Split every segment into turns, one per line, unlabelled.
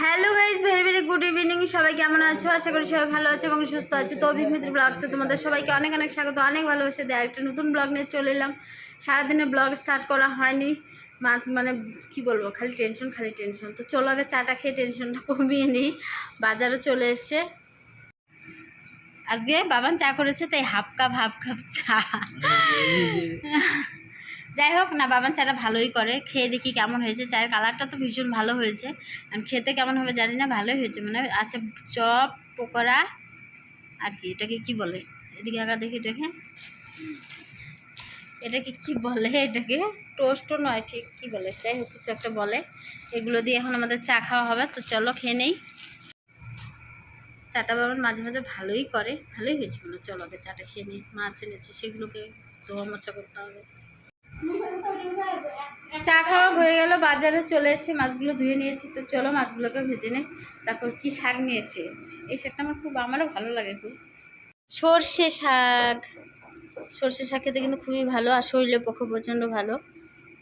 Hello guys very very good evening সবাই কেমন আছো? আশা করি সবাই ভালো আছে এবং সুস্থ আছে। তো অভিমিত্র ব্লগসে তোমাদের সবাইকে অনেক অনেক স্বাগত, অনেক ভালোবাসে দেয় একটা নতুন ব্লগ নিয়ে চলে এলাম। সারাদিনে ব্লগ স্টার্ট করা হয়নি। মানে কি বলব, খালি টেনশন খালি টেনশন তো চলো আগে চাটা খেয়ে টেনশনটা কমিয়ে নিই। বাজারও চলে এসছে। আজকে বাবান চা করেছে, তাই হাফ কাপ হাফ কাপ চা। যাই হোক, না, বাবান চাটা ভালোই করে। খেয়ে দেখি কেমন হয়েছে। চায়ের কালারটা তো ভীষণ ভালো হয়েছে। খেতে কেমন হবে জানি না, ভালোই হয়েছে। মানে আচ্ছা চপ, পকোড়া, আর কি, এটাকে কি বলে? এদিকে আগা দেখি এটাকে। এটাকে কি বলে? এটাকে টোস্টও নয়, ঠিক কি বলে? যাই হোক, কিছু একটা বলে। এগুলো দিয়ে এখন আমাদের চা খাওয়া হবে। তো চলো খেয়ে নেই। চাটা বাবার মাঝে মাঝে ভালোই করে। ভালোই হয়েছে মনে। চলো আগে চাটা খেয়ে নিই। মাছ এনেছি সেগুলোকে ধোয়া মোছা করতে হবে। চা খাওয়া হয়ে গেল, বাজারে চলে এসেছি মাছগুলো ধুয়ে নিয়েছি, তো চলো মাছগুলোকে ভেজে নে তারপর কি শাক নিয়ে এসেছি? এই শাকটা আমার খুব, আমারও ভালো লাগে খুব। সর্ষে শাক। সর্ষে শাক খেতে কিন্তু খুবই ভালো, আর শরীরের পক্ষে প্রচণ্ড ভালো।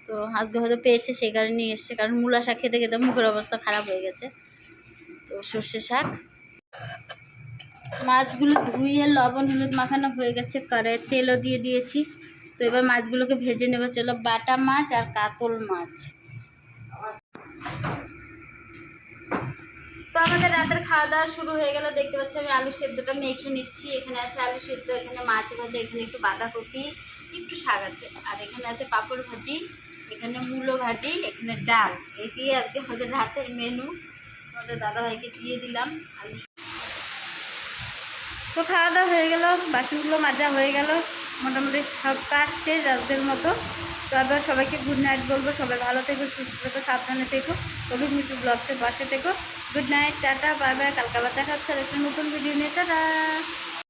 তো আজকে হয়তো পেয়েছে, সেই কারণে নিয়ে এসছে, কারণ মূলা শাক খেতে খেতে মুখের অবস্থা খারাপ হয়ে গেছে। তো সর্ষে শাক। মাছগুলো ধুয়ে লবণ, হলুদ মাখানো হয়ে গেছে কড়াই তেলও দিয়ে দিয়েছি। তো এবার মাছগুলোকে ভেজে নেব। চলো বাটা মাছ আর কাতল মাছ। তো আমাদের রাতের খাওয়া দাওয়া শুরু হয়ে গেল। দেখতে পাচ্ছি আমি আলু সেদ্ধটা মেখে নিচ্ছি। এখানে আছে আলু সেদ্ধ, এখানে মাছ ভাজা, এখানে একটু বাঁধাকপি, একটু শাক আছে। আর এখানে আছে পাঁপড় ভাজি, এখানে মূলো ভাজি, এখানে ডাল। এই দিয়ে আজকে আমাদের রাতের মেনু আমাদের দাদাভাইকে দিয়ে দিলাম আলু। তো খাওয়া দাওয়া হয়ে গেল, বাসনগুলো মাজা হয়ে গেল। মোটামুটি সব কাজ শেষ আজকের মতো। তো আবার সবাইকে গুড নাইট বলব। সবাই ভালো থেকো, সুস্থ থেকো, সাবধানে থেকো। কবির মৃত্যু ব্লগসের পাশে থেকো। Good night tata bye bye কালকাবার দেখা হচ্ছে আর একটা নতুন ভিডিও নিয়ে। টাটা!